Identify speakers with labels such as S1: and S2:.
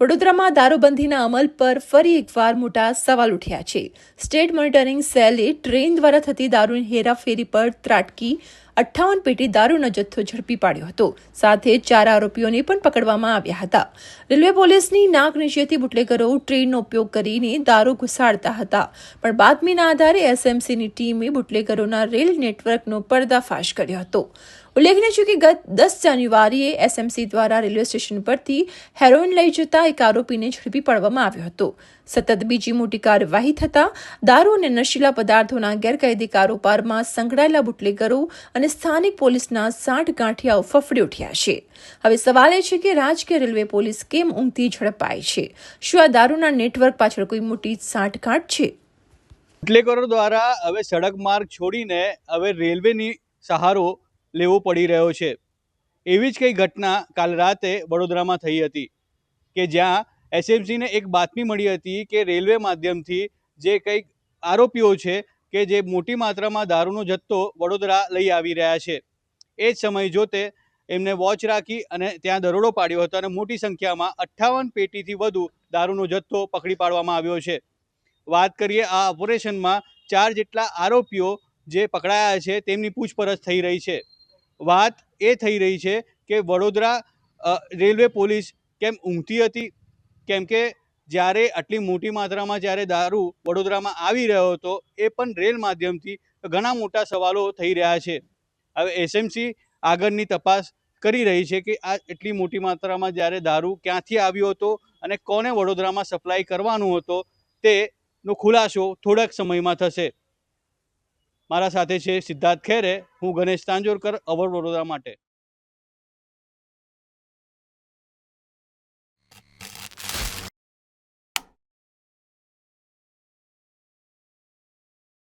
S1: વડોદરામાં દારૂબંધીના અમલ પર ફરી એકવાર મોટા સવાલ ઉઠ્યા છે. સ્ટેટ મોનિટરિંગ સેલે ટ્રેન દ્વારા થતી દારૂની હેરાફેરી પર ત્રાટકી, અઠ્ઠાવન પેટી દારૂનો જથ્થો ઝડપી પાડ્યો હતો. સાથે ચાર આરોપીઓને પણ પકડવામાં આવ્યા હતા. રેલવે પોલીસની નાક નીચેથી બુટલેગરો ટ્રેનનો ઉપયોગ કરીને દારૂ ઘુસાડતા હતા. પણ બાતમીના આધારે એસએમસીની ટીમે બુટલેગરોના રેલ નેટવર્કનો પર્દાફાશ કર્યો હતો. ઉલ્લેખનીય છે કે ગત દસ જાન્યુઆરીએ એસએમસી દ્વારા રેલવે સ્ટેશન પરથી હેરોઇન લઈ જતા એક આરોપીને ઝડપી પાડવામાં આવ્યો હતો. સતત બીજી મોટી કાર્યવાહી થતાં દારૂ અને નશીલા પદાર્થોના ગેરકાયદે કારોબારમાં સંકળાયેલા બુટલેગરો અને સ્થાનિક પોલીસના સાઠ ગાંઠિયાઓ ફફડી ઉઠ્યા છે. હવે સવાલ એ છે કે રાજકીય રેલવે પોલીસ કેમ ઊંઘતી ઝડપાય છે? શું આ દારૂના નેટવર્ક પાછળ કોઈ મોટી સાંઠગાંઠ છે?
S2: બુટલેગરો દ્વારા હવે સડક માર્ગ છોડીને હવે રેલવેની સહારો લેવો પડી રહ્યો છે. એવી જ કંઈ ઘટના કાલ રાતે વડોદરામાં થઈ હતી કે જ્યાં એસએમસીને એક બાતમી મળી હતી કે રેલવે માધ્યમથી જે કંઈક આરોપીઓ છે કે જે મોટી માત્રામાં દારૂનો જથ્થો વડોદરા લઈ આવી રહ્યા છે. એ જ સમય જોતે એમને વોચ રાખી અને ત્યાં દરોડો પાડ્યો હતો અને મોટી સંખ્યામાં અઠ્ઠાવન પેટીથી વધુ દારૂનો જથ્થો પકડી પાડવામાં આવ્યો છે. વાત કરીએ આ ઓપરેશનમાં ચાર જેટલા આરોપીઓ જે પકડાયા છે તેમની પૂછપરછ થઈ રહી છે. વાત એ થઈ રહી છે કે વડોદરા રેલવે પોલીસ કેમ ઊંઘતી હતી? કેમ કે જ્યારે આટલી મોટી માત્રામાં જ્યારે દારૂ વડોદરામાં આવી રહ્યો હતો, એ પણ રેલ માધ્યમથી ઘણા મોટા સવાલો થઈ રહ્યા છે. હવે એસએમસી આગળની તપાસ કરી રહી છે કે આ એટલી મોટી માત્રામાં જ્યારે દારૂ ક્યાંથી આવ્યો હતો અને કોને વડોદરામાં સપ્લાય કરવાનો હતો, તેનો ખુલાસો થોડાક સમયમાં થશે. મારા સાથે છે સિદ્ધાર્થ ખેરે. હું ગણેશ તાંજોરકર અવર વડોદરા માટે.